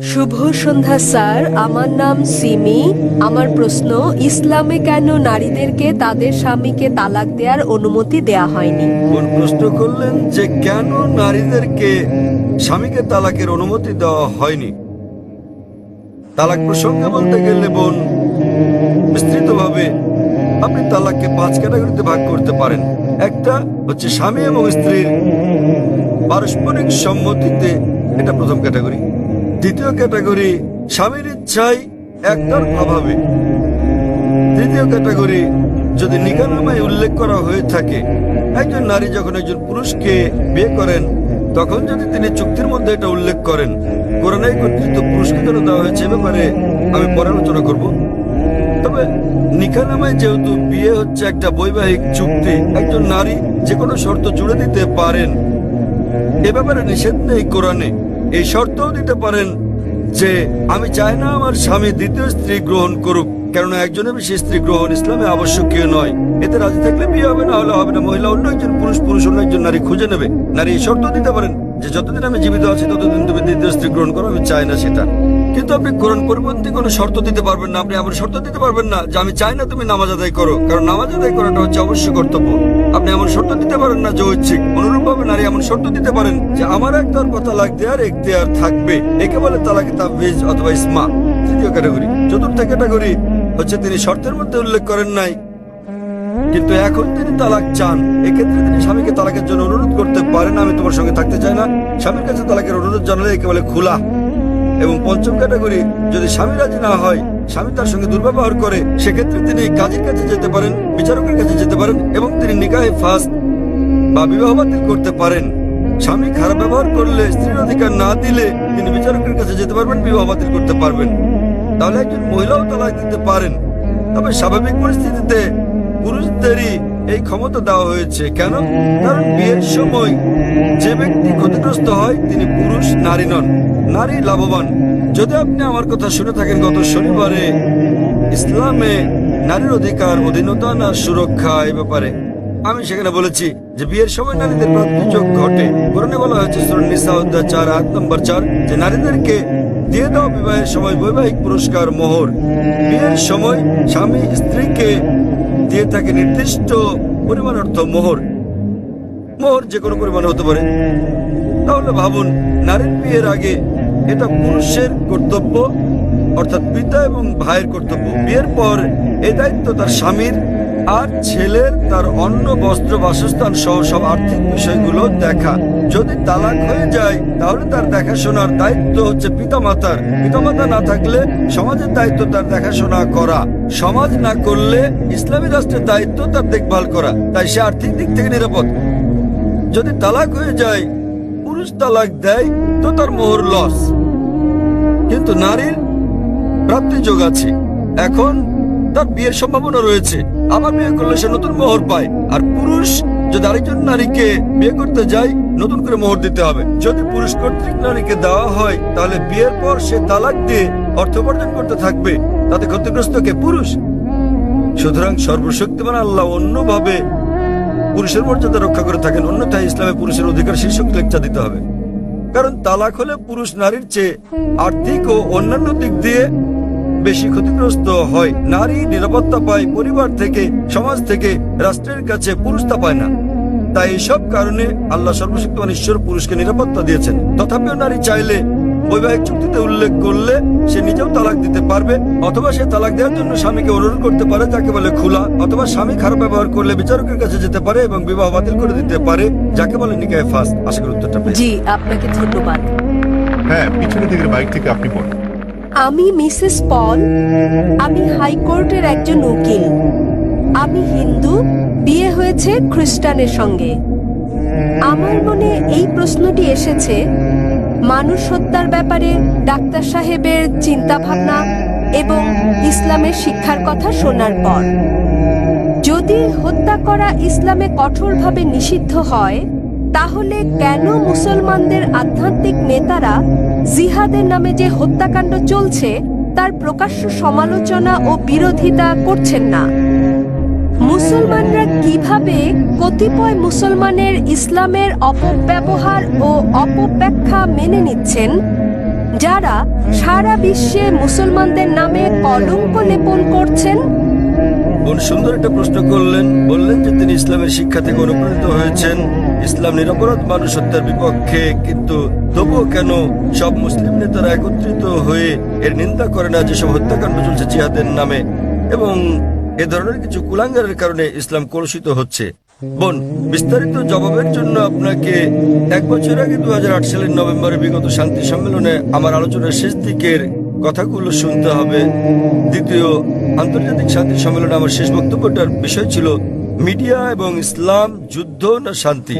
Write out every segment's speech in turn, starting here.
শুভ সন্ধ্যা, স্যার। আমার নাম সিমি। আমার প্রশ্ন, ইসলামে কেন নারীদেরকে তাদের স্বামীকে তালাক দেওয়ার অনুমতি দেয়া হয়নি? কোন প্রশ্ন করলেন যে কেন নারীদেরকে স্বামীকে তালাকের অনুমতি দেওয়া হয়নি? তালাক প্রসঙ্গে বলতে গেলে, বোন, বিস্তৃতভাবে আপনি তালাককে পাঁচ ক্যাটাগরিতে ভাগ করতে পারেন। একটা হচ্ছে স্বামী এবং স্ত্রীর পারস্পরিক সম্মতিতে এটা প্রথম ক্যাটাগরি। দ্বিতীয় ক্যাটাগরি, স্বামীর ইচ্ছাই একতরফাভাবে তৃতীয় ক্যাটাগরি, যদি নিকানামায় উল্লেখ করা হয়ে থাকে, একজন নারী যখন একজন পুরুষকে বিয়ে করেন, তখন যদি তিনি চুক্তির মধ্যে এটা উল্লেখ করেন, কোরআনে কর্তৃত্ব পুরুষকে যেন দেওয়া হয়েছে ব্যাপারে আমি পরে করব। তবে নিকানামায় যেহেতু বিয়ে হচ্ছে একটা বৈবাহিক চুক্তি, একজন নারী যে কোনো শর্ত জুড়ে দিতে পারেন, এ ব্যাপারে নিষেধ নেই কোরআনে। এই শর্তও দিতে পারেন যে আমি চাই না আমার স্বামী দ্বিতীয় স্ত্রী গ্রহণ করুক, কেননা একজনের বেশি স্ত্রী গ্রহণ ইসলামে আবশ্যকীয় নয়। এতে রাজি থাকলে বিয়ে হবে, না হলে হবে না। মহিলা অন্য একজন পুরুষ পুরুষ অন্য একজন নারী খুঁজে নেবে। নারী এই শর্ত দিতে পারেন যে যতদিন আমি জীবিত আছি, ততদিন তুমি দ্বিতীয় স্ত্রী গ্রহণ করো, আমি চাই না সেটা। কিন্তু আপনি কোরআন পরিপন্থী কোনো শর্ত দিতে পারবেন না, আপনি এমন শর্ত দিতে পারবেন না যে আমি চাই না তুমি নামাজ আদায় করো। কারণ নামাজ আদায় করাটা হচ্ছে অবশ্য কর্তব্য। আপনি এমন শর্ত দিতে পারেন না যে ঐচ্ছিক অনুরূপ ভাবে নারী এমন শর্ত দিতে পারেন যে আমার একটার তালাক দেওয়ার এখতিয়ার থাকবে। একে বলে তালাক তাবিজ অথবা ইসমা। তৃতীয় ক্যাটাগরি। চতুর্থ ক্যাটাগরি হচ্ছে তিনি শর্তের মধ্যে উল্লেখ করেন নাই। কিন্তু এখন তিনি তালাক চান। এক্ষেত্রে তিনি স্বামীকে তালাকের জন্য অনুরোধ করতে পারেন। আমি তোমার সঙ্গে থাকতে চাই না। স্বামীর কাছে তালাকের অনুরোধ জানালে একে বলে খোলা। এবং পঞ্চম ক্যাটাগরি যদি স্বামী রাজি না হয়, স্বামী তার সঙ্গে দুর্ব্যবহার করে, সেক্ষেত্রে তিনি কাজীর কাছে যেতে পারেন, বিচারকের কাছে যেতে পারেন এবং তিনি নিকাহে ফাস্ট বা বিবাহ বাতিল করতে পারেন। স্বামী খারাপ ব্যবহার করলে স্ত্রীর অধিকার না দিলে তিনি বিচারকের কাছে যেতে পারবেন, বিবাহ বাতিল করতে পারবেন। তাহলে একজন মহিলাও তালাক দিতে পারেন। তবে স্বাভাবিক পরিস্থিতিতে পুরুষদেরই এই ক্ষমতা দেওয়া হয়েছে। কেন? কারণ বিয়ের সময় যে ব্যক্তি ক্ষতিগ্রস্ত হয়, তিনি পুরুষ, নারী নন। নারী লাভবান। যদি আপনি আমার কথা শুনে থাকেন, গত শনিবারে ইসলামে নারীর অধিকার, অধীনতা না সুরক্ষা এই ব্যাপারে, আমি সেখানে বলেছি যে বিয়ের সময় নারীদের প্রতিযোগ ঘটে। কোরআনে বলা হয়েছে, সূরা নিসা অধ্যায় চার আট নম্বর চার, যে নারীদেরকে দিয়ে দাও বিবাহের সময় বৈবাহিক পুরস্কার, মোহর। বিয়ের সময় স্বামী স্ত্রীকে দিয়ে থাকে নির্দিষ্ট পরিমাণ অর্থ মোহর। মোহর যে কোনো পরিমাণ হতে পারে। তাহলে ভাবুন, নারীর বিয়ের আগে এটা পুরুষের কর্তব্য, অর্থাৎ পিতা এবং ভাইয়ের কর্তব্য। বিয়ের পর এ দায়িত্ব তার স্বামীর আর ছেলের তার অন্ন, বস্ত্র, বাসস্থান সহ সব আর্থিক বিষয়গুলো দেখা। যদি তালাক হয়ে যায়, তাহলে তার দেখাশোনার দায়িত্ব হচ্ছে পিতামাতার। পিতামাতা না থাকলে সমাজের দায়িত্ব তার দেখাশোনা করা। সমাজ না করলে ইসলামী রাষ্ট্রের দায়িত্ব তার দেখভাল করা। তাই সে আর্থিক দিক থেকে নিরাপদ। যদি তালাক হয়ে যায়, পুরুষ তালাক দেয়, তো তার মোহর লস। কিন্তু নারীর প্রাপ্তি যোগ আছে। এখন তার বিয়ের সম্ভাবনা রয়েছে। আবার বিয়ে করলে সে নতুন মোহর পায়। আর পুরুষ, যদি আরেকজন নারীকে বিয়ে করতে যায়, নতুন করে মোহর দিতে হবে। যদি পুরুষ কর্তৃক নারীকে দেওয়া হয়, তাহলে বিয়ের পর সে তালাক দিয়ে অর্থ উপার্জন করতে থাকবে। তাতে ক্ষতিগ্রস্ত কে? পুরুষ। সুতরাং সর্বশক্তিমান আল্লাহ অন্যভাবে পুরুষের মর্যাদা রক্ষা করে থাকেন। অন্যথায় ইসলামে পুরুষের অধিকার শীর্ষক লেকচা দিতে হবে। কারণ তালাক হলে পুরুষ নারীর চেয়ে আর্থিক ও অন্যান্য দিক দিয়ে বেশি ক্ষতিগ্রস্ত হয়। নারী নিরাপত্তা পায় পরিবার থেকে সমাজ থেকে রাষ্ট্রের কাছে পুরুষ তা পায় না। তাই এইসব কারণে আল্লাহ সর্বশক্তিমান ঈশ্বর পুরুষকে নিরাপত্তা দিয়েছেন। তথাপিও নারী চাইলে বৈবাহিক চুক্তিতে উল্লেখ করলে সে নিজেও তালাক দিতে পারবে অথবা সে তালাক দেওয়ার জন্য স্বামীকে অনুরোধ করতে পারে যাকে বলে খোলা অথবা স্বামী খারাপ ব্যবহার করলে বিচারকের কাছে যেতে পারে এবং বিবাহ বাতিল করে দিতে পারে যাকে বলে নিকায় ফাস্ট আশা করি উত্তরটা জি আপনাকে ধন্যবাদ। হ্যাঁ পিছনের দিকের বাইক থেকে আপনি বলুন। আমি মিসেস পল, আমি হাইকোর্টের একজন উকিল। আমি হিন্দু, বিয়ে হয়েছে খ্রিস্টানের সঙ্গে। আমার মনে এই প্রশ্নটি এসেছে, মানুষ হত্যার ব্যাপারে ডাক্তার সাহেবের চিন্তা ভাবনা এবং ইসলামের শিক্ষার কথা শোনার পর। যদি হত্যা করা ইসলামে কঠোরভাবে নিষিদ্ধ হয় তাহলে কেন মুসলমানদের আধ্যাত্মিক নেতারা জিহাদের নামে যে হত্যাকাণ্ড চলছে, তার প্রকাশ্য সমালোচনা ও বিরোধিতা করছেন না? মুসলমানরা কীভাবে কতিপয় মুসলমানের ইসলামের অপব্যবহার ও অপব্যাখ্যা মেনে নিচ্ছেন? যারা সারা বিশ্বে মুসলমানদের নামে কলঙ্ক লেপন করছেন? বোন সুন্দর একটা প্রশ্ন করলেন। বললেন যে তিনি ইসলামের শিক্ষা থেকে অনুপ্রাণিত হয়েছেন। ইসলাম নিরপরাধ মানুষ হত্যার বিপক্ষে, কিন্তু তবুও কেন সব মুসলিম নেতারা একত্রিত হয়ে এর নিন্দা করে না যেসব হত্যাকাণ্ড চলছে জিহাদের নামে? এবং এ ধরনের কিছু কুলাঙ্গারের কারণে ইসলাম কলুষিত হচ্ছে। বোন, বিস্তারিত জবাবের জন্য আপনাকে এক বছর আগে দুই হাজার আট সালের নভেম্বরে বিগত শান্তি সম্মেলনে আমার আলোচনার শেষ দিকের কথাগুলো শুনতে হবে। দ্বিতীয়, আন্তর্জাতিক শান্তি সম্মেলনে আমার শেষ বক্তব্যটার বিষয় ছিল মিডিয়া এবং ইসলাম, যুদ্ধ না শান্তি?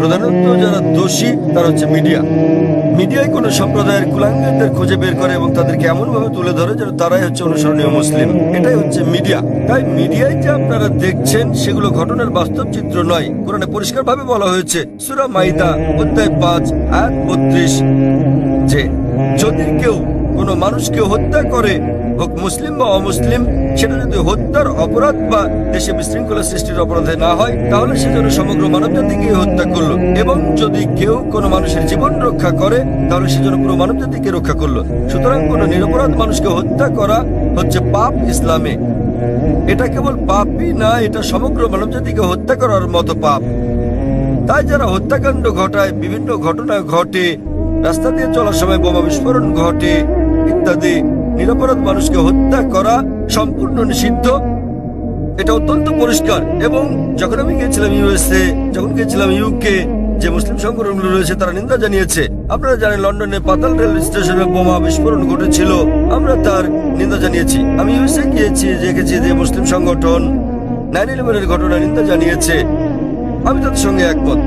প্রধানত যারা দোষী, তারা হচ্ছে মিডিয়া। মিডিয়ায় কোনো সম্প্রদায়ের কুলাঙ্গারদের খুঁজে বের করে এবং তাদেরকে এমন ভাবে তুলে ধরে যেন তারাই হচ্ছে অনুসরণীয় মুসলিম। এটাই হচ্ছে মিডিয়া। তাই মিডিয়ায় যে আপনারা দেখছেন, সেগুলো ঘটনার বাস্তব চিত্র নয়। কোরআনে পরিষ্কার ভাবে বলা হয়েছে, সুরা মাইদা অধ্যায় পাঁচ, আয়াত বত্রিশ। যে যদি কেউ কোনো মানুষকে হত্যা করে, হোক মুসলিম বা অমুসলিম, সেটা যদি হত্যার অপরাধ বা দেশে বিশৃঙ্খলা সৃষ্টির অপরাধে না হয়, তাহলে সে যেন সমগ্র মানব জাতিকে হত্যা করল। এবং যদি কেউ কোনো মানুষের জীবন রক্ষা করে, তাহলে সে যেন পুরো মানব জাতিকে রক্ষা করল। সুতরাং কোনো নিরপরাধ মানুষকে হত্যা করা হচ্ছে পাপ ইসলামে। এটা কেবল পাপই না, এটা সমগ্র মানব জাতিকে হত্যা করার মতো পাপ। তাই যারা হত্যাকাণ্ড ঘটায়, বিভিন্ন ঘটনা ঘটে, রাস্তা দিয়ে চলার সময় বোমা বিস্ফোরণ ঘটে ইত্যাদি নিরাপরাধ মানুষকে হত্যা করা সম্পূর্ণ নিষিদ্ধ। এটা অত্যন্ত পরিষ্কার এবং যখন আমি গিয়েছিলাম ইউএসএ, যখন গিয়েছিলাম ইউকে যে মুসলিম সংগঠনগুলো রয়েছে তারা নিন্দা জানিয়েছে। আপনারা জানেন লন্ডনে পাতাল রেল স্টেশনে বোমা বিস্ফোরণ ঘটেছিল, আমরা তার নিন্দা জানিয়েছি। আমি ইউএসএ গিয়েছি, দেখেছি যে মুসলিম সংগঠন নাইন ইলেভেনের ঘটনা নিন্দা জানিয়েছে। আমি তাদের সঙ্গে একমত।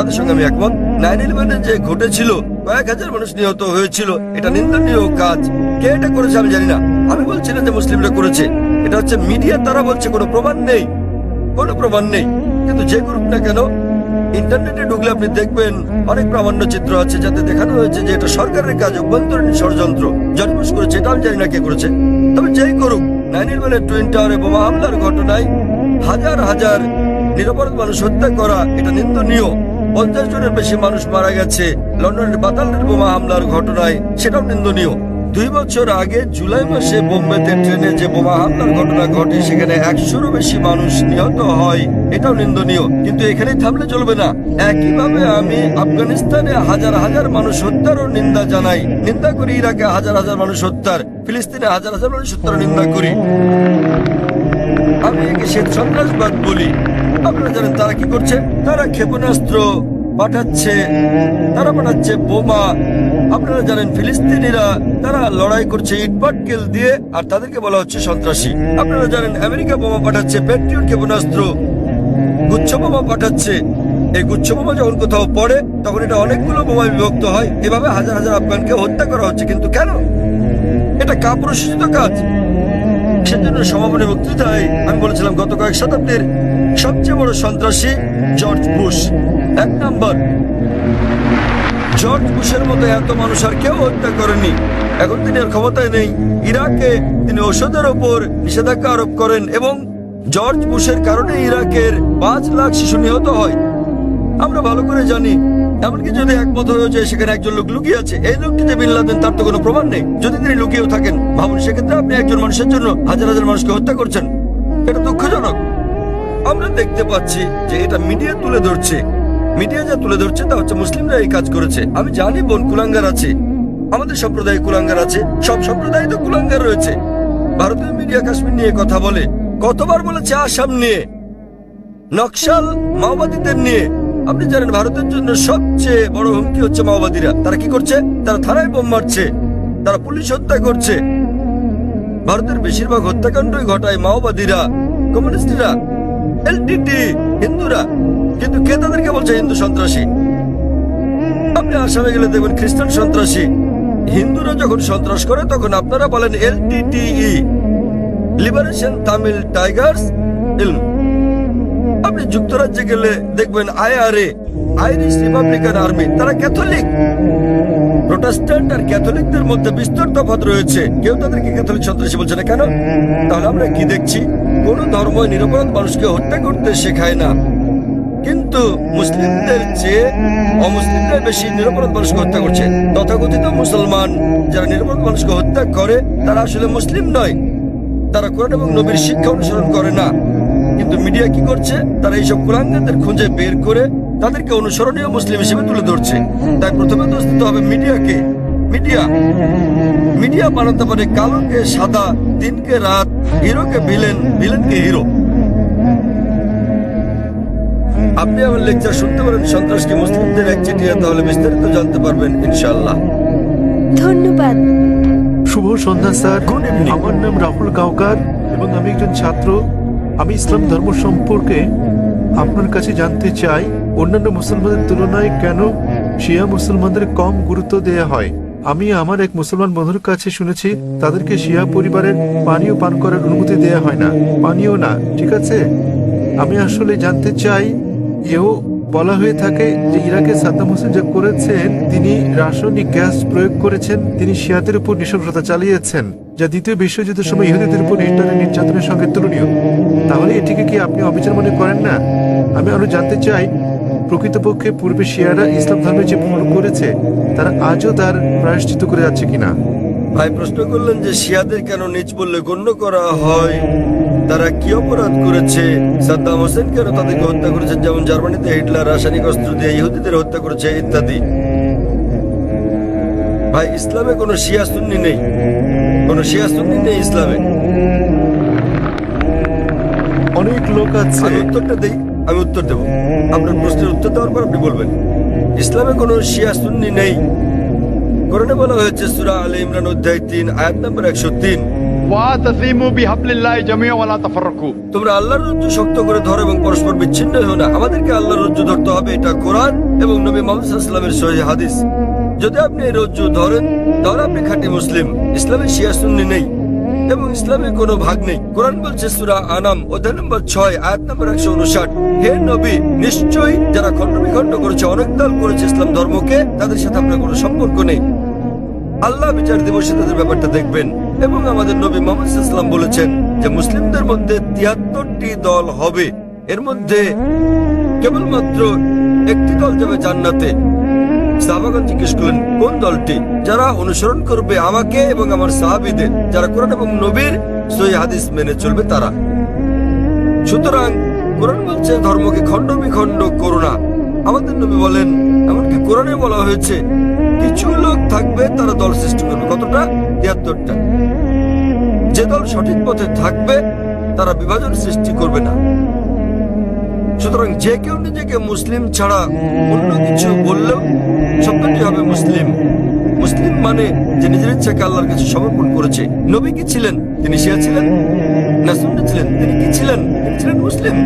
তাদের সঙ্গে আমি একমত। নাইন ইলেভেনে যে ঘটেছিল, কয়েক হাজার মানুষ নিহত হয়েছিল, এটা নিন্দনীয় কাজ। কে এটা করেছে আমি জানি না। আমি বলছি না যে মুসলিমরা করেছে। এটা হচ্ছে মিডিয়া, তারা বলছে কোনো প্রমাণ নেই। কোনো প্রমাণ নেই। কিন্তু যে করুক না কেন, ইন্টারনেটে ঢুকলে আপনি দেখবেন অনেক প্রামাণ্য চিত্র আছে যাতে দেখানো হয়েছে যে এটা সরকারের কাজ, অভ্যন্তরীণ ষড়যন্ত্র। জন্মস করেছে, এটা আমি জানি না কে করেছে। তবে যেই করুক নাইন ইলেভেনের টুইন টাওয়ারে বোমা হামলার ঘটনায় হাজার হাজার নিরাপরাধ মানুষ হত্যা করা, এটা নিন্দনীয়। পঞ্চাশ জনের বেশি মানুষ মারা গেছে। লন্ডনের বাতালের বোমা হামলার ঘটনায় সেটাও নিন্দনীয়। দুই বছর আগে জুলাই মাসে বোম্বেতে ট্রেনে যে বোমা হামলার ঘটনা ঘটে, সেখানে একশোরও বেশি মানুষ নিহত হয়, এটাও নিন্দনীয়। কিন্তু এখানেই থামলে চলবে না। একইভাবে আমি আফগানিস্তানে হাজার হাজার মানুষ হত্যারও নিন্দা জানাই। নিন্দা করি ইরাকে হাজার হাজার মানুষ হত্যার, ফিলিস্তিনে হাজার হাজার মানুষ হত্যার নিন্দা করি। আমি একে শ্বেত সন্ত্রাসবাদ বলি। আপনারা জানেন তারা কি করছে? তারা ক্ষেপণাস্ত্র পাঠাচ্ছে, তারা পাঠাচ্ছে বোমা। আপনারা জানেন ফিলিস্তিনিরা, তারা লড়াই করছে ইটপাটকেল দিয়ে, আর তাদেরকে বলা হচ্ছে সন্ত্রাসী। আপনারা জানেন আমেরিকা বোমা পাঠাচ্ছে পেট্রিয়ট ক্ষেপণাস্ত্র, গুচ্ছ বোমা পাঠাচ্ছে। এই গুচ্ছ বোমা যখন কোথাও পড়ে, তখন এটা অনেকগুলো বোমায় বিভক্ত হয়। এভাবে হাজার হাজার আফগানকে হত্যা করা হচ্ছে, কিন্তু কেন? এটা কাপুরুষিত কাজ। সেজন্য সমাপনী বক্তৃতায় আমি বলেছিলাম, গত কয়েক শতাব্দীর সবচেয়ে বড় সন্ত্রাসী জর্জ বুশ। এক নাম্বার, জর্জ বুশের মতো এত মানুষ আর কেউ হত্যা করেনি। এখন তিনি আর ক্ষমতায় নেই। ইরাকে তিনি ওষুধের ওপর নিষেধাজ্ঞা আরোপ করেন এবং জর্জ বুশের কারণে ইরাকের পাঁচ লাখ শিশু নিহত হয়। আমরা ভালো করে জানি এমনকি যদি একমত হয়ে যায় সেখানে একজন লোক লুকিয়ে আছে, এই লোকটি যে বিন লাদেন তার তো কোনো প্রমাণ নেই। যদি তিনি লুকিয়েও থাকেন, ভাবুন সেক্ষেত্রে আপনি একজন মানুষের জন্য হাজার হাজার মানুষকে হত্যা করছেন। এটা দুঃখজনক। আমরা দেখতে পাচ্ছি যে এটা মিডিয়া তুলে ধরছে। মিডিয়া যা তুলে ধরছে তা হচ্ছে মুসলিমরা এই কাজ করেছে। আমি জানি বোন কুলাঙ্গার আছে। আমাদের সম্প্রদায়ে কুলাঙ্গার আছে। সব সম্প্রদায় তো কুলাঙ্গার রয়েছে। ভারতীয় মিডিয়া কাশ্মীর নিয়ে কথা বলে, কতবার বলেছে আসাম নিয়ে, নকশাল মাওবাদীদের নিয়ে। আপনি জানেন ভারতের জন্য সবচেয়ে বড় হুমকি হচ্ছে মাওবাদীরা। তারা কি করছে? তারা থানায় বোম মারছে। তারা পুলিশ হত্যা করছে। ভারতের বেশিরভাগ হত্যাকাণ্ডই ঘটায় মাওবাদীরা, কমিউনিস্টরা এলটিটি হিন্দুরা। কিন্তু কে তাদেরকে বলছে হিন্দু সন্ত্রাসী? আপনি আসামে গেলে দেখবেন খ্রিস্টান সন্ত্রাসী। হিন্দুরা যখন সন্ত্রাস করে, তখন আপনারা বলেন এলটিটিই লিবারেশন তামিল টাইগার্স ইলম যুক্তরাজ্যে গেলে দেখবেন আইআরএ, আইরিশ রিপাবলিকান আর্মি, তারা ক্যাথলিক। প্রোটেস্ট্যান্ট আর ক্যাথলিকদের মধ্যে বিস্তর তফাৎ রয়েছে। কেউ তাদেরকে ক্যাথলিক সন্ত্রাসী বলছে না কেন? তাহলে আমরা কি দেখছি? কোন ধর্ম নিরপরাধ মানুষকে হত্যা করতে শেখায় না। কিন্তু মুসলিমদের চেয়ে অমুসলিমরা বেশি নিরপরাধ মানুষকে হত্যা করছে। তথাকথিত মুসলমান যারা নিরপরাধ মানুষকে হত্যা করে, তারা আসলে মুসলিম নয়। তারা কোরআন এবং নবীর শিক্ষা অনুসরণ করে না। কিন্তু মিডিয়া কি করছে? তারা এইসব কোরআনদের খুঁজে বের করে তাদেরকে অনুসরণীয় মুসলিম হিসেবে তুলে ধরছে। তাই প্রথমে দোষ দিতে হবে মিডিয়াকে। মিডিয়া। মিডিয়া বানাতে পারে কালোকে সাদা দিনকে রাত হিরোকে ভিলেন ভিলেনকে হিরো। আপনি আমার লেকচার শুনতে পারেন সন্ত্রাসকে মুসলিমদের এক চিঠিয়া তাহলে বিস্তারিত জানতে পারবেন ইনশাআল্লাহ। ধন্যবাদ। শুভ সন্ধ্যা স্যার। আমার নাম রাহুল গাওকার এবং আমি একজন ছাত্র। আমি ইসলাম ধর্ম সম্পর্কে আপনার কাছে জানতে চাই, অন্যান্য মুসলমানদের তুলনায় কেন শিয়া মুসলমানদের কম গুরুত্ব দেয়া হয়? আমি আমার এক মুসলমান বন্ধুর কাছে শুনেছি, তাদেরকে শিয়া পরিবারের পানীয় পান করার অনুমতি দেয়া হয় না। পানীয় না, ঠিক আছে? আমি আসলে জানতে চাই, এও বলা হয়ে থাকে যে ইরাকে সাদ্দাম হোসেন যা করেছেন, তিনি রাসায়নিক গ্যাস প্রয়োগ করেছেন, তিনি শিয়াদের উপর নৃশংসতা চালিয়েছেন, যা দ্বিতীয় বিশ্বযুদ্ধের সময় ইহুদিদের উপর হিটলারের নির্যাতনের সঙ্গে তুলনীয়। তাহলে এটিকে কি আপনি অবিচার মনে করেন না? আমি আরও জানতে চাই, প্রকৃতপক্ষে পূর্বে শিয়ারা ইসলাম ধর্মে যে ভুল করেছে, তারা আজও তার প্রায়শ্চিত করে যাচ্ছে কিনা? ভাই, প্রশ্ন করলেন যে শিয়াদের কেন নিজ বললে গণ্য করা হয়? তারা কি অপরাধ করেছে? সাদ্দাম হোসেন কেন তাদেরকে হত্যা করেছে? যেমন জার্মানিতে হিটলার রাসায়নিক অস্ত্র দিয়ে ইহুদিদের হত্যা করেছে, ইত্যাদি। ভাই, ইসলামে কোনো শিয়া সুন্নি নেই। কোনো শিয়া সুন্নি নেই ইসলামে। অনেক লোক আছে। উত্তরটা দেই আমি উত্তর দেব। আপনার প্রশ্নের উত্তর দেওয়ার পর আপনি বলবেন। ইসলামে কোনো শিয়া সুন্নি নেই। কোরআনে বলা হয়েছে সুরা আলে ইমরান অধ্যায় তিন আয়াত নম্বর একশো তিন। যদি আপনি রজ্জু ধরেন তাহলে আপনি খাটি মুসলিম। ইসলামের শিয়া সুন্নি নেই। এবং ইসলামে কোনো ভাগ নেই। কোরআন বলছে সূরা আনাম, অধ্যায় নম্বর ছয়, আয়াত নম্বর একশো উনষাট হে নবী, নিশ্চয়ই যারা খণ্ড বিখণ্ড করেছে অনেক দল করেছে ইসলাম ধর্মকে, তাদের সাথে আপনার কোনো সম্পর্ক নেই। আল্লাহ বিচার দিবসে তাদের ব্যাপারটা দেখবেন। এবং আমাদের নবী মোহাম্মদ ইসলাম বলেছেন যে, মুসলিমদের মধ্যে তিয়াত্তরটি দল হবে। এর মধ্যে কেবলমাত্র একটি দল যাবে জান্নাতে। সাহাবাগণ জিজ্ঞেস করলেন, কোন দলটি? যারা অনুসরণ করবে আমাকে এবং আমার সাহাবিদের, যারা কোরআন এবং নবীর সহি হাদিস মেনে চলবে তারা। সুতরাং কোরআন বলছে, ধর্মকে খণ্ড বিখণ্ড করো না। আমাদের নবী বলেন, এমনকি কোরআনে বলা হয়েছে, কিছু লোক থাকবে, তারা দল সৃষ্টি করবে। কতটা? তিয়াত্তরটা। যে দল সঠিক পথে থাকবে, তারা বিভাজন সৃষ্টি করবে না। সুতরাং যে কেউ নিজেকে মুসলিম ছাড়া অন্য কিছু বললেও সত্তরটি হবে মুসলিম? মুসলিম মানে যে নিজের ইচ্ছাকে আল্লাহর কাছে সমর্পণ করেছে। নবী কি ছিলেন? তিনি শিয়া ছিলেন? না সুন্নি ছিলেন? তিনি কি ছিলেন? তিনি ছিলেন মুসলিম।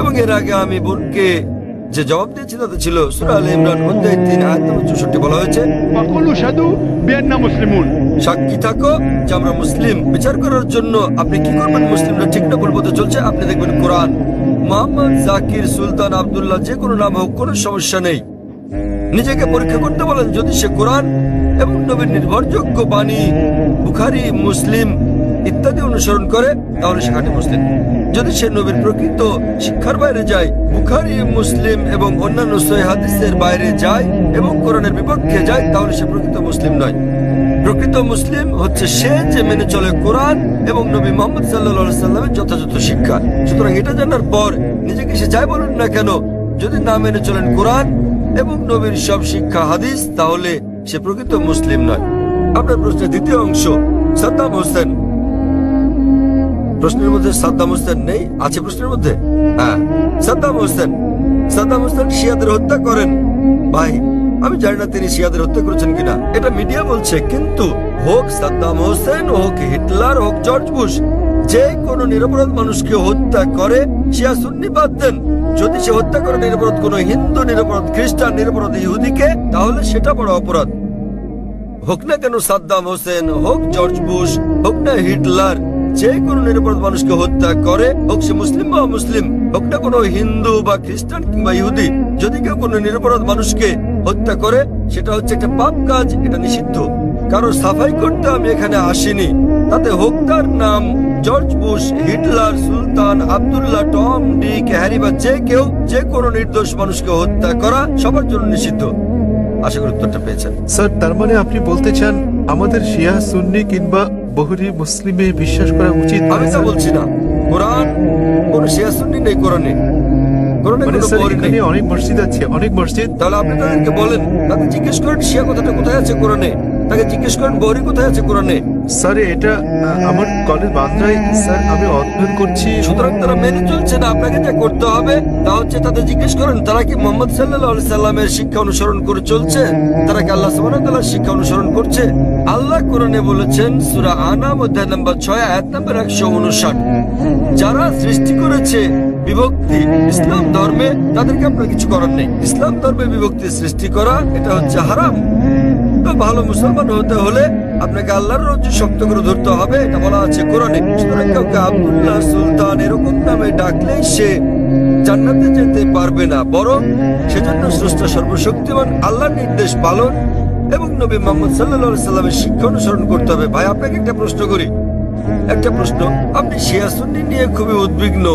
এবং এর আগে আমি বোনকে যে জবাব দিয়েছি তাতে ছিল সুরাল ইমরান অধ্যায় তিন আয়তম চৌষট্টি বলা হয়েছে সাক্ষী থাকো যে আমরা মুসলিম। বিচার করার জন্য আপনি কি করবেন? মুসলিমরা ঠিক না বলব চলছে। আপনি দেখবেন কোরআন। মোহাম্মদ জাকির সুলতান আবদুল্লাহ যে কোনো নাম হোক কোনো সমস্যা নেই। নিজেকে পরীক্ষা করতে বলেন যদি সে কোরআন এবং নবীর নির্ভরযোগ্য বাণী, বুখারি, মুসলিম ইত্যাদি অনুসরণ করে, তাহলে সে খাঁটি মুসলিম। যদি সে নবীর প্রকৃত শিক্ষার বাইরে যায়, বুখারি, মুসলিম এবং অন্যান্য সহি হাদিসের বাইরে যায় এবং কোরআনের বিপক্ষে যায়, তাহলে সে প্রকৃত মুসলিম নয়। প্রকৃত মুসলিম হচ্ছে সে যে মেনে চলে কোরআন এবং নবী মোহাম্মদ সাল্লা সাল্লামের যথাযথ শিক্ষা। সুতরাং এটা জানার পর নিজেকে সে যাই বলুন না কেন, যদি না মেনে চলেন কোরআন এবং নবীর সব শিক্ষা হাদিস, তাহলে সে প্রকৃত মুসলিম নয়। আপনার প্রশ্নের দ্বিতীয় অংশ, সাদ্দাম হোসেন। প্রশ্নের মধ্যে সাদ্দাম হোসেন নেই? আছে প্রশ্নের মধ্যে? হ্যাঁ। সাদ্দাম হোসেন। সাদ্দাম হোসেন শিয়াদের হত্যা করেন। ভাই, আমি জানি না তিনি শিয়াদের হত্যা করেছেন কিনা। এটা মিডিয়া বলছে, কিন্তু হোক সাদ্দাম হোসেন, হোক হিটলার, হোক জর্জ বুশ যে কোনো নিরপরাধ মানুষকে হত্যা করে শিয়া সুন্নি বাদ দেন। যদি সে হত্যা করে নিরপরাধ কোনো হিন্দু, নিরপরাধ খ্রিস্টান, নিরপরাধ ইহুদিকে, তাহলে সেটা বড় অপরাধ। হোক না কেন সাদ্দাম হোসেন, হোক জর্জ বুশ, হোক না হিটলার, যে কোনো নিরাপরাধ মানুষকে হত্যা করে, হোক সে মুসলিম বা মুসলিম হোক না কোনো হিন্দু বা খ্রিস্টান কিংবা ইহুদি, যদি কেউ কোনো নিরাপরাধ মানুষকে হত্যা করে, সেটা হচ্ছে একটা পাপ কাজ, এটা নিষিদ্ধ। কারও সাফাই করতে আমি এখানে আসিনি। তাতে হোক তার নাম George Bush Hitler Sultan Abdullah Tom Dick Harry বা যে কেউ যে কোনো নির্দোষ মানুষকে হত্যা করা সবার জন্য নিষিদ্ধ। আশা করি উত্তরটা পেয়েছেন। স্যার তার মানে আপনি বলতে চান আমাদের শিয়া সুন্নি কিংবা বহুরি মুসলিমে বিশ্বাস করা উচিত? আমি তা বলছি না। কোরআন কোন শিয়া সুন্নি নেই কোরআনে। মানে অনেক মসজিদ আছে অনেক মসজিদ। তাহলে আপনি তাদেরকে বলেন তাকে জিজ্ঞেস করেন শিয়া কথাটা কোথায় আছে কোরআনে? তাকে জিজ্ঞেস করেন বহরি কোথায় আছে কোরআনে? স্যার এটা আমার কলেজ বান্দ্রায় স্যার আমি অধ্যয়ন করছি। সুতরাং তারা মেনে চলছে না আপনাকে যা করতে হবে তা হচ্ছে তাদের জিজ্ঞেস করেন তারা কি মোহাম্মদ সাল্লাহ সাল্লামের শিক্ষা অনুসরণ করে চলছে? তারা কি আল্লাহ সুবাহ শিক্ষা অনুসরণ করছে? আল্লাহ কোরআনে বলেছেন সুরা আনাম অধ্যায় নম্বর ছয় আয়াত নম্বর একশো উনষাট যারা সৃষ্টি করেছে বিভক্তি ইসলাম ধর্মে তাদেরকে আপনার কিছু করার নেই। ইসলাম ধর্মে বিভক্তি সৃষ্টি করা এটা হচ্ছে হারাম। তো ভালো মুসলমান হতে হলে আপনাকে আল্লাহর রজ্জু শক্ত করে ধরতে হবে। এটা বলা আছে কোরআনে। সুতরাং কাউকে আব্দুল্লাহ সুলতান এরকম নামে ডাকলেই সে জান্নাতে যেতে পারবে না। বরং সেজন্য স্রষ্টা সর্বশক্তিমান আল্লাহর নির্দেশ পালন এবং নবী মোহাম্মদ সাল্লাহ সাল্লামের শিক্ষা অনুসরণ করতে হবে। ভাই আপনাকে একটা প্রশ্ন করি। একটা প্রশ্ন। আপনি শিয়া সুন্নি নিয়ে খুবই উদ্বিগ্ন।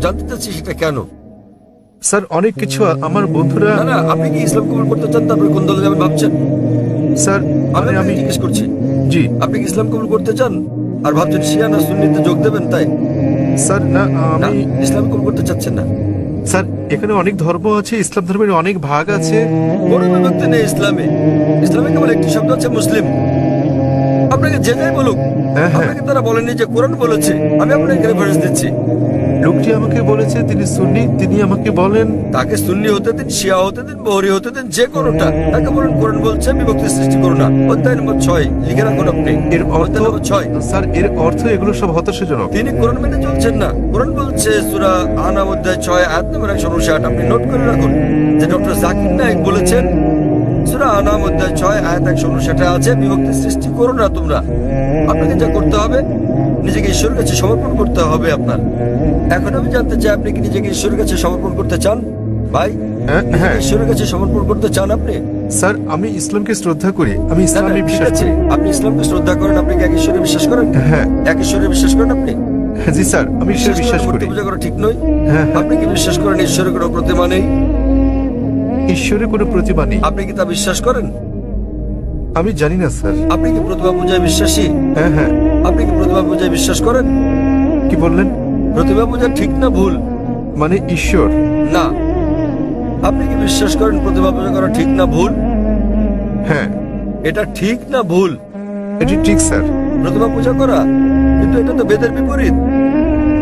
জানতে চাচ্ছি সেটা কেন? স্যার অনেক কিছু আমার বন্ধুরা না না আপনি কি ইসলাম কবুল করতে চান? তারপরে কোন দলে যাবেন ভাবছেন? স্যার আমি আমি জিজ্ঞেস করছি। জি। আপনি কি ইসলাম কবুল করতে চান? আর ভাবছেন শিয়া না সুন্নিতে যোগ দেবেন তাই? স্যার না আমি ইসলাম কবুল করতে চাচ্ছেন না। স্যার এখানে অনেক ধর্ম আছে ইসলাম ধর্মের অনেক ভাগ আছে। কোনো বিভক্তি নেই ইসলামে। ইসলামে কেবল একটি শব্দ হচ্ছে মুসলিম। আপনাকে যে যাই বলুক হ্যাঁ, হ্যাঁ। আপনাকে তারা বলেনি যে কোরআন বলেছে। আমি আপনাকে রেফারেন্স দিচ্ছি। লোকটি আমাকে বলেছে তিনি সুন্নি তিনি আমাকে বলেন। তাকে সুন্নি হতে দিন শিয়া হতে দিন বহরি হতে দিন যে কোনোটা। তাকে বলেন কোরআন বলছে বিভক্তি সৃষ্টি করো না। অধ্যায় নম্বর ছয় লিখে রাখুন আপনি। এর অর্থ ছয়। স্যার এর অর্থ এগুলো সব হতাশাজনক। তিনি কোরআন মেনে চলছেন না। কোরআন বলছে সুরা আনাম অধ্যায় ছয় আয়াত নম্বর একশো উনষাট। আপনি নোট করে রাখুন যে ডক্টর জাকির নায়ক বলেছেন সুরা আনাম অধ্যায় ছয় আয়াত একশো উনষাটে আছে বিভক্তি সৃষ্টি করো না তোমরা। আপনাকে যা করতে হবে নিজেকে ঈশ্বরের কাছে সমর্পণ করতে হবে আপনার। এখন আমি জানতে চাই আপনি কি নিজেকে ঈশ্বরের কাছে সমর্পণ করতে চান? ভাই হ্যাঁ, হ্যাঁ। ঈশ্বরের কাছে সমর্পণ করতে চান আপনি? স্যার আমি ইসলামকে শ্রদ্ধা করি আমি ইসলামে বিশ্বাস করি। আপনি ইসলামকে শ্রদ্ধা করেন আপনি কি এক ঈশ্বরে বিশ্বাস করেন? হ্যাঁ। এক ঈশ্বরে বিশ্বাস করেন আপনি? হ্যাঁ, জি স্যার আমি ঈশ্বরে বিশ্বাস করি। পূজা করা ঠিক নয়। হ্যাঁ আপনি কি বিশ্বাস করেন ঈশ্বরের কোনো প্রতিমা নেই? ঈশ্বরের কোনো প্রতিমা নেই। আপনি কি তা বিশ্বাস করেন? আমি জানি না স্যার। আপনি কি প্রতিভা পূজায় বিশ্বাসী? হ্যাঁ হ্যাঁ। আপনি কি প্রতিভা পূজায় বিশ্বাস করেন? কি বললেন? প্রতিভা পূজা ঠিক না ভুল? মানে ঈশ্বর? না। আপনি কি বিশ্বাস করেন প্রতিভা পূজা করা ঠিক না ভুল? হ্যাঁ। এটা ঠিক না ভুল? এটি ঠিক স্যার। প্রতিভা পূজা করা? কিন্তু এটা তো বেদের বিপরীত।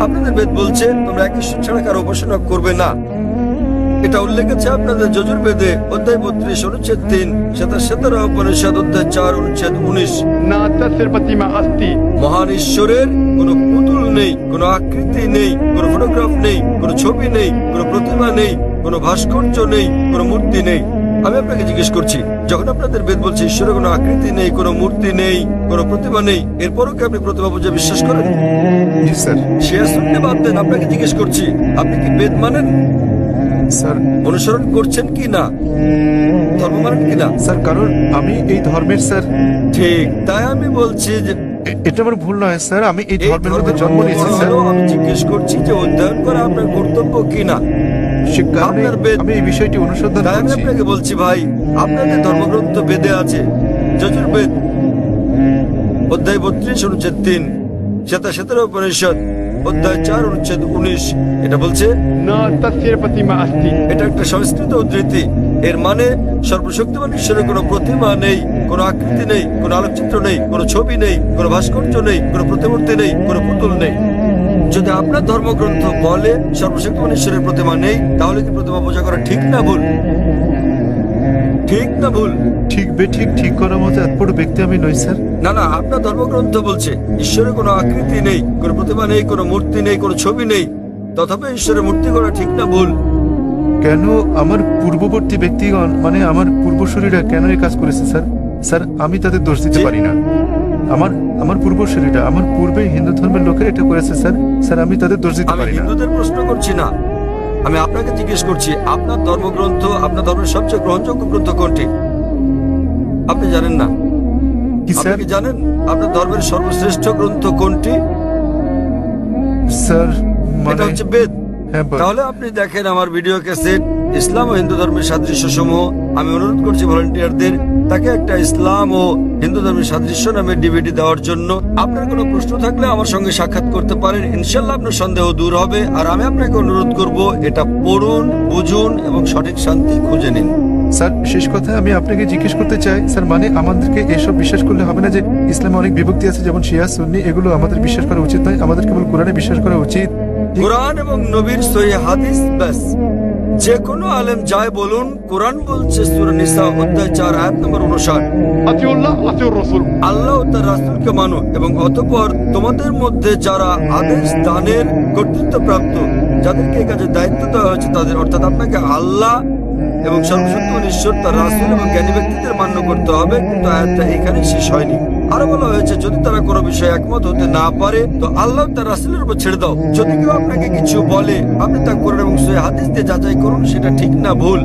আপনাদের বেদ বলছে তোমরা এক ঈশ্বর ছাড়া কারও উপাসনা করবে না। এটা উল্লেখ আছে আপনাদের যজুর্বেদে অধ্যায় বত্রিশ অনুচ্ছেদ তিন সাতাশ সতেরো উপনিষদ অধ্যায় চার অনুচ্ছেদ উনিশ। না প্রতিমা আস্তি মহান ঈশ্বরের কোন পুতুল নেই কোন আকৃতি নেই কোন ফটোগ্রাফ নেই কোন ছবি নেই কোন প্রতিমা নেই কোন ভাস্কর্য নেই কোন মূর্তি নেই। আমি আপনাকে জিজ্ঞেস করছি যখন আপনাদের বেদ বলছে ঈশ্বরের কোনো আকৃতি নেই কোন মূর্তি নেই কোন প্রতিমা নেই এরপরও কি আপনি প্রতিমা পূজা বিশ্বাস করেন? স্যার। শেয়ার শুনতে বাদ দেন আপনাকে জিজ্ঞেস করছি আপনি কি বেদ মানেন? স্যার অনুসরণ করছেন কি না? ধর্ম মানেন কি না? স্যার কারণ আমি এই ধর্মের স্যার। ঠিক। তাই আমি বলছি যে এ- এটা আমার ভুল নয় স্যার। আমি এই এই ধর্মের মধ্যে জন্ম নিয়েছি স্যার। আমি জিজ্ঞেস করছি যে অধ্যয়ন করা আপনার কর্তব্য কি না? সে কারণে আপনার বেদ- আমি এই বিষয়টি অনুসন্ধান তাই আমি করছি। আপনাকে বলছি ভাই আপনাদের ধর্মগ্রন্থ বেদে আছে। যজুর্বেদ অধ্যায় বত্রিশ অনুচ্ছেদ তিন সেতা সেতারা উপনিষদ। অধ্যায় চার অনুচ্ছেদ উনিশ। এটা বলছে এটা একটা সংস্কৃত উদ্ধৃতি। এর মানে সর্বশক্তিমান ঈশ্বরের কোনো প্রতিমা নেই কোন আকৃতি নেই কোনো আলোকচিত্র নেই কোন ছবি নেই কোন ভাস্কর্য নেই কোন প্রতিমূর্তি নেই কোনো পুতুল নেই। যদি আপনার ধর্মগ্রন্থ বলে সর্বশক্তিমান ঈশ্বরের প্রতিমা নেই তাহলে কি প্রতিমা বোঝা করা ঠিক না ভুল? ঠিক না ভুল? ঠিক বে ঠিক ঠিক করার মতো এত বড় ব্যক্তি আমি নই স্যার। না না আপনার ধর্মগ্রন্থ বলছে ঈশ্বরের কোনো আকৃতি নেই কোনো প্রতিমা নেই কোনো মূর্তি নেই কোনো ছবি নেই। তথাপি ঈশ্বরের মূর্তি করা ঠিক না ভুল? কেন আমার পূর্ববর্তী ব্যক্তিগণ মানে আমার পূর্বসূরীরা কেন এই কাজ করেছে স্যার? স্যার আমি তাদের দোষ দিতে পারি না। আমার আমার পূর্বসূরীরা আমার পূর্বে হিন্দু ধর্মের লোকের এটা করেছে স্যার। স্যার আমি তাদের দোষ দিতে পারি না। হিন্দুদের প্রশ্ন করছি না। আমি আপনাকে জিজ্ঞেস করছি আপনার ধর্মগ্রন্থ আপনার ধর্মের সবচেয়ে গ্রহণযোগ্য গ্রন্থ কোনটি? আপনি জানেন না। আপনি জানেন আপনার ধর্মের সর্বশ্রেষ্ঠ গ্রন্থ কোনটি? স্যার এটা মানে হচ্ছে বেদ। হ্যাঁ তাহলে আপনি দেখেন আমার ভিডিও ক্যাসেট। ইসলাম ও হিন্দু ধর্মের সাদৃশ্য সমূহ আমি অনুরোধ করছি ভলান্টিয়ারদের তাকে একটা ইসলাম ও হিন্দু ধর্মের সাদৃশ্য নামে ডিভিডি দেওয়ার জন্য। আপনার কোনো প্রশ্ন থাকলে আমার সঙ্গে সাক্ষাৎ করতে পারেন। ইনশাল্লাহ আপনার সন্দেহ দূর হবে। আর আমি আপনাকে অনুরোধ করব এটা পড়ুন বুঝুন এবং সঠিক শান্তি খুঁজে নিন। স্যার শেষ কথা আমি আপনাকে জিজ্ঞেস করতে চাই স্যার মানে আমাদেরকে এসব বিশ্বাস করলে হবে না যে ইসলামে অনেক বিভক্তি আছে যেমন শিয়া সুন্নি এগুলো আমাদের বিশ্বাস করা উচিত নয় আমাদের কেবল কোরআনে বিশ্বাস করা উচিত। কোরআন এবং নবীর সহি হাদিস ব্যাস। যে কোনো আলেম যাই বলুন কোরআন বলছে সূরা নিসা অধ্যায় 4 আয়াত নম্বর 59 আতিউল্লাহ আতিউর রাসূল। আল্লাহ ও তার রাসূলকে মানো এবং অতঃপর তোমাদের মধ্যে যারা আদেশ দানের কর্তৃত্বপ্রাপ্ত যাদেরকে কাজে দায়িত্ব দেওয়া হয়েছে তাদের অর্থাৎ আপনাকে আল্লাহ এবং সর্বশক্তিমান ঈশ্বর তার রাসূল এবং জ্ঞানী ব্যক্তিদের মান্য করতে হবে কিন্তু আয়াতটা এখানে শেষ হয়নি। আরও বলা হয়েছে, যদি তারা কোনো বিষয়ে একমত হতে না পারে, তো আল্লাহ তার রাসুলের উপর ছেড়ে দাও। যদি কেউ আপনাকে কিছু বলে, আপনি তা করেন এবং সে হাদিস দিয়ে যাচাই করুন, সেটা ঠিক না, ভুল।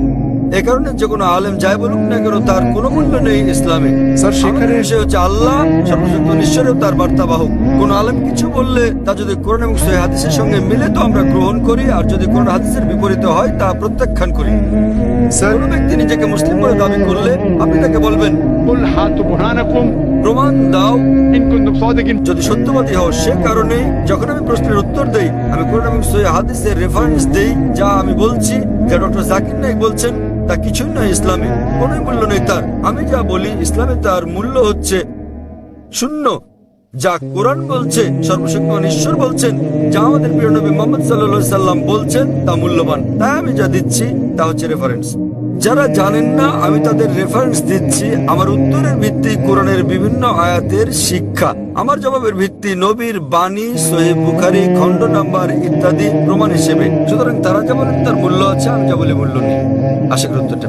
এ কারণে যে কোনো আলেম যাই বলুক না কেন তার কোনো মূল্য নেই ইসলামে। স্যার সেখানে এসে হচ্ছে আল্লাহ সর্বশক্ত ঈশ্বরেও তার বার্তাবাহক কোন আলেম কিছু বললে তা যদি কোরআন এবং সহি হাদিসের সঙ্গে মিলে তো আমরা গ্রহণ করি আর যদি কোরআন হাদিসের বিপরীত হয় তা প্রত্যাখ্যান করি। কোনো ব্যক্তি নিজেকে মুসলিম বলে দাবি করলে আপনি তাকে বলবেন প্রমাণ দাও। যদি সত্যবাদী হও সে কারণে যখন আমি প্রশ্নের উত্তর দেই আমি কোরআন এবং সহি হাদিসের রেফারেন্স দেই যা আমি বলছি যা ডক্টর জাকির নাইক বলছেন তা কিছুই নয় ইসলামে। কোনোই মূল্য নেই তার। আমি যা বলি, ইসলামে তার মূল্য হচ্ছে শূন্য। যা কোরআন বলছে সর্বশক্তিমান ঈশ্বর বলছেন, যা আমাদের প্রিয় নবী মোহাম্মদ সাল্লাহ সাল্লাম বলছেন, তা মূল্যবান। তাই আমি যা দিচ্ছি, তা হচ্ছে রেফারেন্স যারা জানেন না, আমি তাদের রেফারেন্স দিচ্ছি। আমার উত্তরের ভিত্তি কোরআনের বিভিন্ন আয়াতের শিক্ষা। আমার জবাবের ভিত্তি নবীর বাণী, সহি বুখারি, খণ্ড নাম্বার ইত্যাদি প্রমাণ হিসেবে। সুতরাং তারা যা বলেন তার মূল্য আছে, আমি যা বলি মূল্য নেই। আশা করি উত্তরটা।